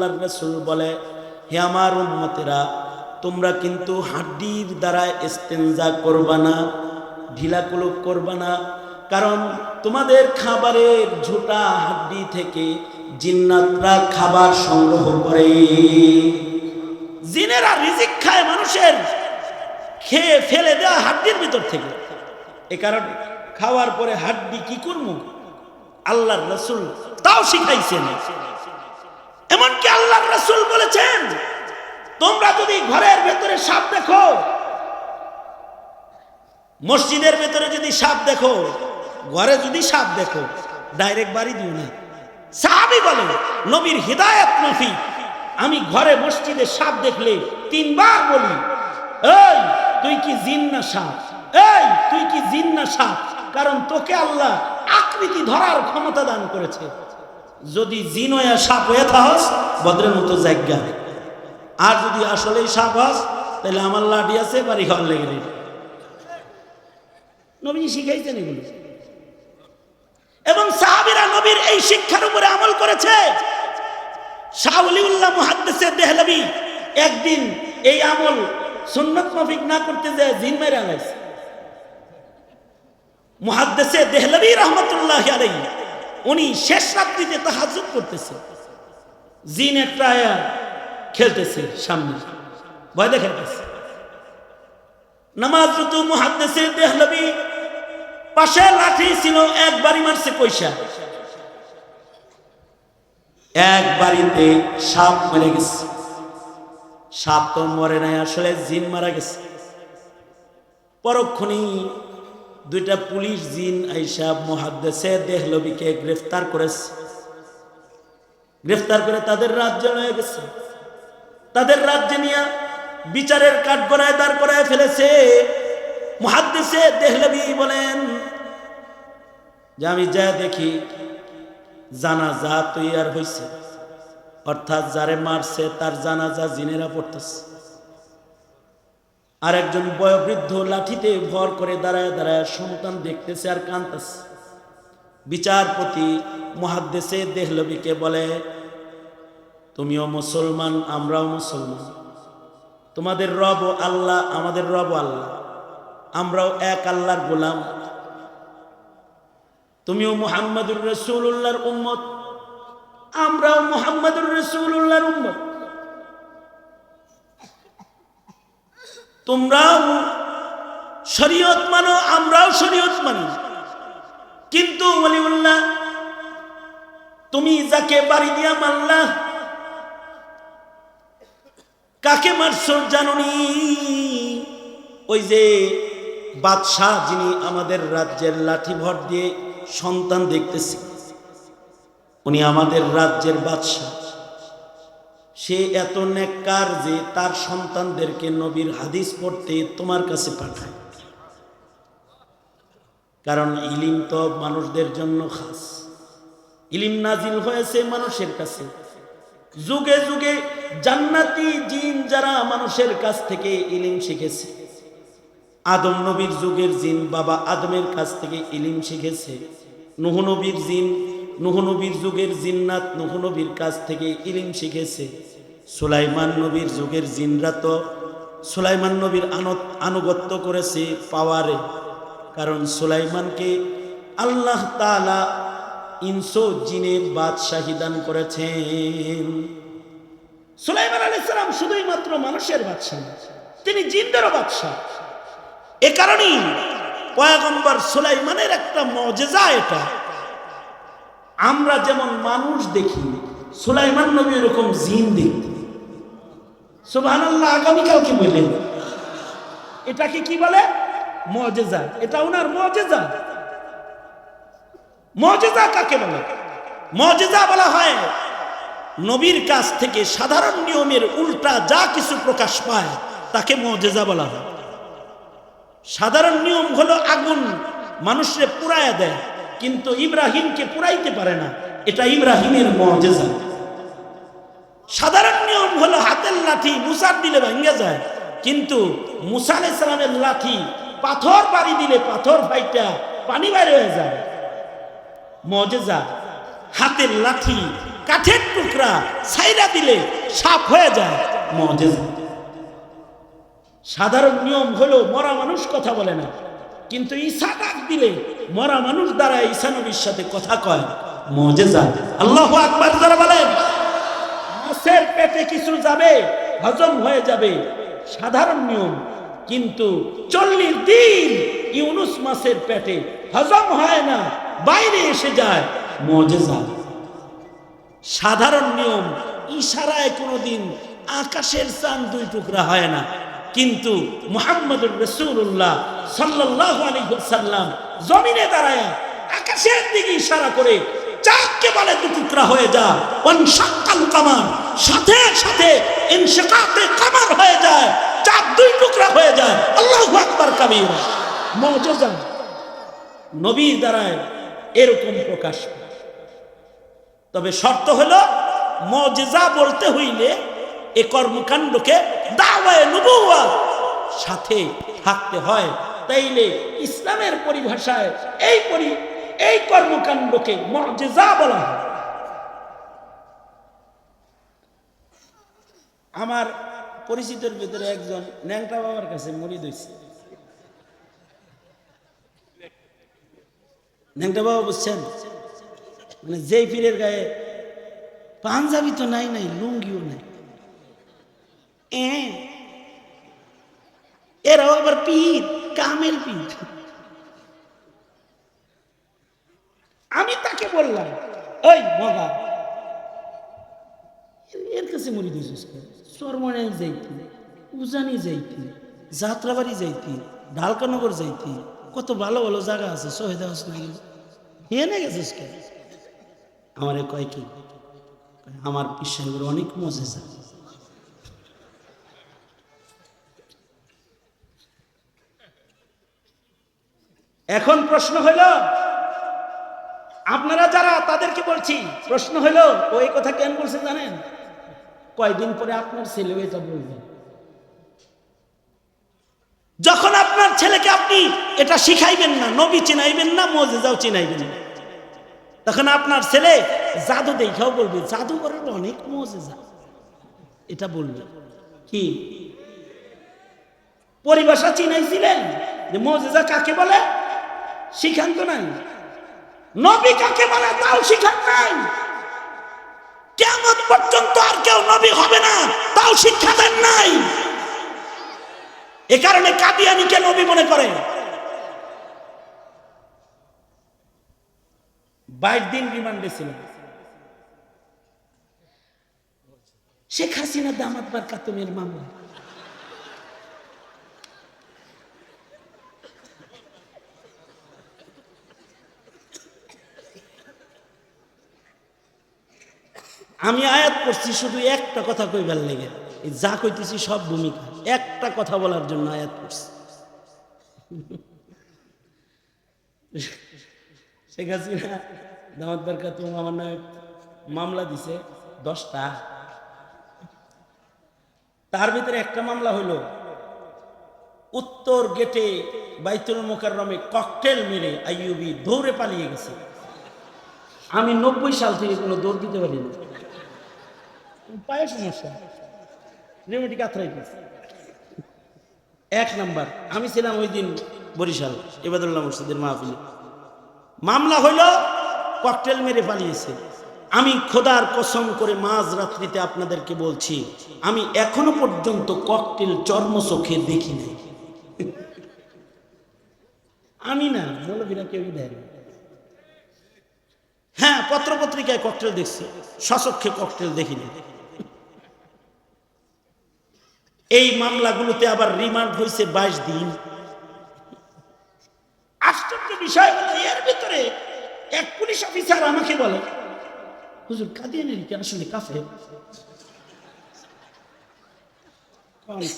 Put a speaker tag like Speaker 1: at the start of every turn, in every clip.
Speaker 1: আল্লাহর রাসূল বলে, হে আমার উম্মতেরা, তোমরা কিন্তু হাড্ডির দ্বারা না ঢিলা কুলুপ করবা না, কারণ তোমাদের খাবারের ঝোটা হাড্ডি থেকে জিন্নাতরা খাবার সংগ্রহ করে। জিনেরা রিজিক খায় মানুষের, খেয়ে ফেলে দেওয়া হাড্ডির ভিতর থেকে। এ কারণে খাওয়ার পরে হাড্ডি কি করব? আল্লাহর রসুল তাও শিখাইছেন। এমনকি আল্লাহর রসুল বলেছেন, তোমরা যদি ঘরের ভেতরে সাপ দেখো, মসজিদের ভেতরে যদি সাপ দেখো, ঘরে যদি সাপ দেখো ডাইরেক্ট বাড়ি দিও না। সাহাবি বলে নবীর হৃদায়ত নফি, আমি ঘরে মসজিদে সাপ দেখলে তিনবার বলি, এই, তুই কি জিন না সাপ? এই, তুই কি জিন না সাপ? কারণ তোকে আল্লাহ আকৃতি ধরার ক্ষমতা দান করেছে। যদি জিন সাপ হয়ে থাকস বদ্রের মতো জায়গা। আর যদি আসলেই সাপ হস তাহলে আমার লাঠি আছে, বাড়ি ঘর লেগে নেবে নবী শিখাইছেন এগুলো। এবং সাহাবিরা নবীর এই শিক্ষার উপরে আমল করেছে। শাহলিউল্লাহ মুহাদ্দিসে দেহলবি একদিন এই আমল সুন্নত মাফিক না করতে যায় জিন মেরে আলাইছে মুহাদ্দিসে দেহলবি রহমতুল্লাহ আলাইহি। উনি শেষ রাত্রিতে তাহাজ্জুদ করতেছে। জিন একটা খেলতেছে সামনে। ভয় দেখাইতেছে নামাজ রুতু মুহাদ্দিসে দেহলবি পাশে লাঠি ছিল একবারই মারছে পয়সা এক বাড়িতে সাপ মেরে গেছে। সাপ তো মরে নাই, আসলে জিন মারা গেছে। পরক্ষণেই দুইটা পুলিশ জিন আইসা মহাদ্দেশে দেহলবিকে গ্রেফতার করেছে। গ্রেফতার করে তাদের রাজ্য হয়ে গেছে। তাদের রাজ্যে নিয়ে বিচারের কাঠগড়ায় দাঁড় করায় ফেলেছে। মহাদ্দেশে দেহলবি বলেন, যে আমি যা দেখি জানা যা তৈয়ার হয়েছে অর্থাৎ যারে মারছে, তার জানাজা জিনেরা পড়তেছে। আর একজন বয়োবৃদ্ধ লাঠিতে ভর করে দাঁড়ায় দাঁড়ায় সন্তান দেখতেছে আর কাঁদতেছে। বিচারপতি মহাদ্দেশে দেহলবিকে বলে, তুমিও মুসলমান, আমরাও মুসলমান। তোমাদের রব আল্লাহ, আমাদের রব আল্লাহ। আমরাও এক আল্লাহর গোলাম। তুমিও মুহাম্মদুর রসুল্লাহর উম্মত। আমরাও মুহাম্মদুর রসুল্লাহর উম্মত। তোমরাও শরীয়ত মানো, আমরাও শরীয়ত মানি। কিন্তু ওলিউল্লাহ, তুমি যাকে বাড়ি দিয়া মারলা, কাকে মারছো জাননি? ওই যে বাদশাহ যিনি আমাদের রাজ্যের লাঠি ভর দিয়ে সন্তান দেখতেছে, উনি আমাদের রাজ্যের বাদশাহ। সে এত নেককার যে তার সন্তানদেরকে নবীর হাদিস পড়তে তোমার কাছে পাঠায়। কারণ ইলিম তো মানুষদের জন্য খাস। ইলিম নাজিল হয়েছে মানুষের কাছে। যুগে যুগে জান্নাতি জিন যারা মানুষের কাছ থেকে ইলিম শিখেছে। আদম নবীর যুগের জিন বাবা আদমের কাছ থেকে ইলিম শিখেছে। নুহ নবীর জিন নবীর যুগের জিন্নাত নুহ নবীর কাছ থেকে ইলিম শিখেছে। সুলাইমান নবীর যুগের জিনরা তো সুলাইমান নবীর আনুগত্য করেছে পাওয়ারে। কারণ সুলাইমানকে আল্লাহ তালা ইনসো জিনের বাদশাহী দান করেছেন। সুলাইমান আলী সালাম শুধুই মাত্র মানুষের বাদশাহ তিনি জিনদেরও বাদশাহ। এ কারণেই পয়াগম্বর সুলাইমানের একটা মজেজা এটা। আমরা যেমন মানুষ দেখি সুলাইমান নবী এরকম জিন দেখতে। সুবহান আল্লাহ আগামীকালকে বললেন। এটাকে কি বলে? মজেজা। এটা ওনার মজেজা। মজেজা কাকে বলে? মজেজা বলা হয় নবীর কাছ থেকে সাধারণ নিয়মের উল্টা যা কিছু প্রকাশ পায়, তাকে মজেজা বলা হয়। সাধারণ নিয়ম হলো আগুন, মানুষরে পুরায়া দেয়। কিন্তু ইব্রাহিমকে পুরাইতে পারে না। এটা ইব্রাহিমের মজেজা। সাধারণ নিয়ম হলো হাতের লাঠি মুসার দিলে ভেঙে যায়, কিন্তু মুসা আলাইসালামের লাঠি পাথর বাড়ি দিলে পাথর ফাইটা পানি বাইরে হয়ে যায়। মজেজা। হাতের লাঠি কাঠের টুকরা ছাইরা দিলে সাপ হয়ে যায়। মজেজা। সাধারণ নিয়ম হলো মরা মানুষ কথা বলে না। কিন্তু ঈসা ডাক দিলে মরা মানুষ দ্বারা ঈসা নবীর সাথে কথা কয়, মজেজা। আল্লাহ আকবার যারা বলেন, মাছের পেটে কিছু যাবে, হজম হয়ে যাবে, সাধারণ নিয়ম। কিন্তু চল্লিশ দিন ইউনুস মাছের পেটে হজম হয় না, বাইরে এসে যায়, মজেজা। সাধারণ নিয়ম, ইশারায় কোনোদিন আকাশের চান দুই টুকরা হয় না। কিন্তু মোহাম্মদুর রসুল্লাহ সাল্লাহ আলী সাল্লাম জমিনে দাঁড়ায় আকাশের দিকে ইশারা করে চাককে বলে দু টুকরা হয়ে যা অনসাক্কাল কামার, সাথে সাথে ইনশাকাতে কামার হয়ে যায়, চাঁদ দুই টুকরা হয়ে যায়, আল্লাহু আকবার কাবীর মুজিজা নবীর দ্বারায় এরকম প্রকাশ তবে শর্ত হলো, মজেজা বলতে হইলে এ কর্মকাণ্ডকে সাথে থাকতে হয়। তাইলে ইসলামের পরিভাষায় এই পরি, এই কর্মকাণ্ডকে মজেজা বলা হয়। আমার পরিচিতের ভিতরে একজন ন্যাংটা বাবার কাছে মরিদ হয়েছে ন্যাংটা বাবা বুঝছেন? মানে যেই পীরের গায়ে পাঞ্জাবি তো নাই নাই, লুঙ্গিও নাই। এরাও আবার পীর, কামেল পীর। আমি তাকে বললাম, ওই মগা, এর কাছে মরি দিয়েছিস যাইতি, উজানি যাইতি, যাত্রাবাড়ি যাইতি, ঢালকানগর যাইতি, কত ভালো ভালো জায়গা আছে, শহীদ হাউস না গেলে হেনে গেছিস কেন? আমারে কয় কি, আমার পিসাহের অনেক মজেজা। এখন প্রশ্ন হইল আপনারা যারা তাদেরকে বলছি, প্রশ্ন হইল ওই কথা কেন বলছে জানেন? কয়দিন পরে আপনার ছেলে এটা বলবে যখন আপনার ছেলেকে আপনি এটা শিখাইবেন না, নবী চিনাইবেন না, মজেজাও চিনাইবেন না, তখন আপনার ছেলে জাদু দেখাও বলবে, জাদু করার অনেক মজেজা। এটা বলবে। কি? পরিভাষা চিনাইছিলেন? যে মজেজা কাকে বলে? শিখান নাই। নবী কাকে বলে তাও শিখান নাই। কেমন পর্যন্ত আর কেউ নবী হবে না, তাও শিক্ষা দেন নাই। এ কারণে কাদিয়ানিকে নবী মনে করে। বাইশ দিন রিমান্ডে ছিল। শেখ হাসিনা দামাত বার কাতমের মামলা। আমি আয়াত করছি শুধু একটা কথা কইবার লেগে। এই যা কইতেছি সব ভূমিকা। একটা কথা বলার জন্য আয়াত করছি শেখ হাসিনা তুমি আমার নামে মামলা দিছে দশটা। তার ভিতরে একটা মামলা হইল, উত্তর গেটে বাইতুল মোকাররমে ককটেল মেরে আইয়ুবি দৌড়ে পালিয়ে গেছে। আমি নব্বই সাল থেকে কোনো দৌড় দিতে পারি না পায়ে সমস্যা। রিমেটিক আর্থ্রাইটিস এক নাম্বার, আমি ছিলাম ওই দিন বরিশাল এবাদুল্লাহ মসজিদের মাহফিলে। মামলা হইল, ককটেল মেরে পালিয়েছে। আমি খোদার কসম করে মাঝ রাত্রিতে আপনাদেরকে বলছি, আমি এখনও পর্যন্ত ককটেল চর্ম চোখে দেখি নাই। আমি না মৌলবীরা কেউই দেয় না। হ্যাঁ পত্রপত্রিকায় ককটেল দেখছি সচক্ষে ককটেল দেখিনি এই মামলাগুলোতে আবার রিমান্ড হয়েছে বাইশ দিন। আশ্চর্য বিষয় হলো, এর ভিতরে এক পুলিশ অফিসার আমাকে বলে, হুজুর কাদিয়ানের কি আসলে কাফে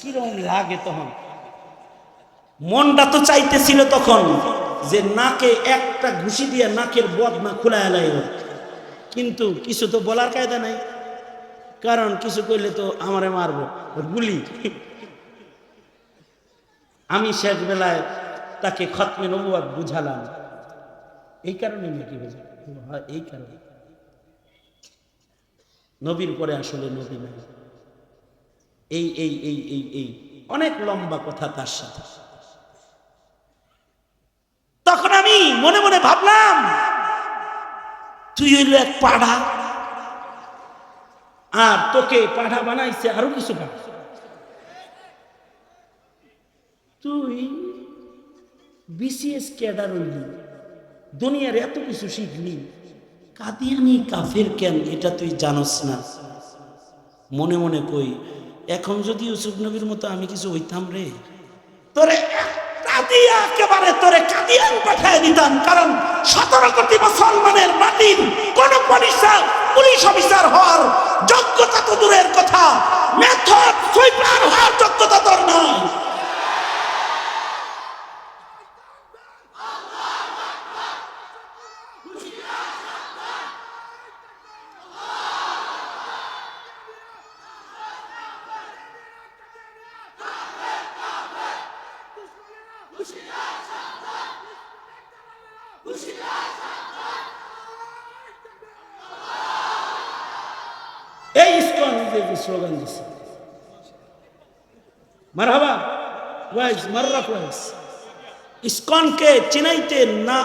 Speaker 1: কীরকম লাগে তখন। মনটা তো চাইতেছিল তখন যে নাকে একটা ঘুষি দিয়ে নাকের বদ না খোলা এলাই কিন্তু কিছু তো বলার কায়দা নাই। কারণ কিছু করলে তো আমারে মারবো। গুলি। আমি শেষ বেলায় তাকে খতমে নবুয়াত বুঝালাম। এই কারণে নাকি এই কারণে। নবীর পরে আসলে নবী নাই। এই এই এই এই এই অনেক লম্বা কথা তার সাথে। তখন আমি মনে মনে ভাবলাম, তুই হইল এক পাড়া। আর তোকে পাঠা বানাইছে আরও কিছু পাঠা তুই বিসিএস ক্যাডার হইলি, দুনিয়ার এত কিছু শিখলি, কাদিয়ানি কাফের কেন এটা তুই জানোস না? মনে মনে কই, এখন যদি ইউসুফ নবীর মতো আমি কিছু হইতাম রে, তোরে কাদিয়া একেবারে তোরে কাদিয়ান পাঠায় দিতাম, কারণ সতেরো কোটি মুসলমানের মাটির কোন পুলিশার পুলিশ অফিসার হওয়ার যোগ্যতা তো দূরের কথা। মেথড সুইপার হওয়ার যোগ্যতা তোর নয় এই যে স্লোগান দিছে ইসকনকে চিনাইতে না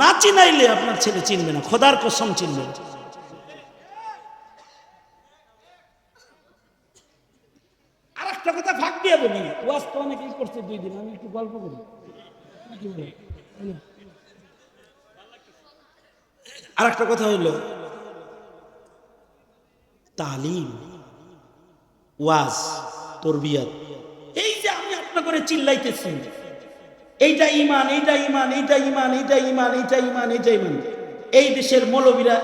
Speaker 1: না চিনাইলে আপনার ছেলে চিনবে না খোদার কসম চিনবে। আর একটা কথা ফাঁক দিয়ে বলি ওয়াজ তো করছে দুই দিন আমি একটু গল্প করি আর একটা কথা হইল তালিম ওয়াজ, তরবিয়াত। এই যে আমি আপনার করে চিল্লাইতেছি, এইটা ইমান এইটা ইমান এইটা ইমান এইটা ইমান এইটা ইমান এইটা ইমান এই দেশের মৌলবীরা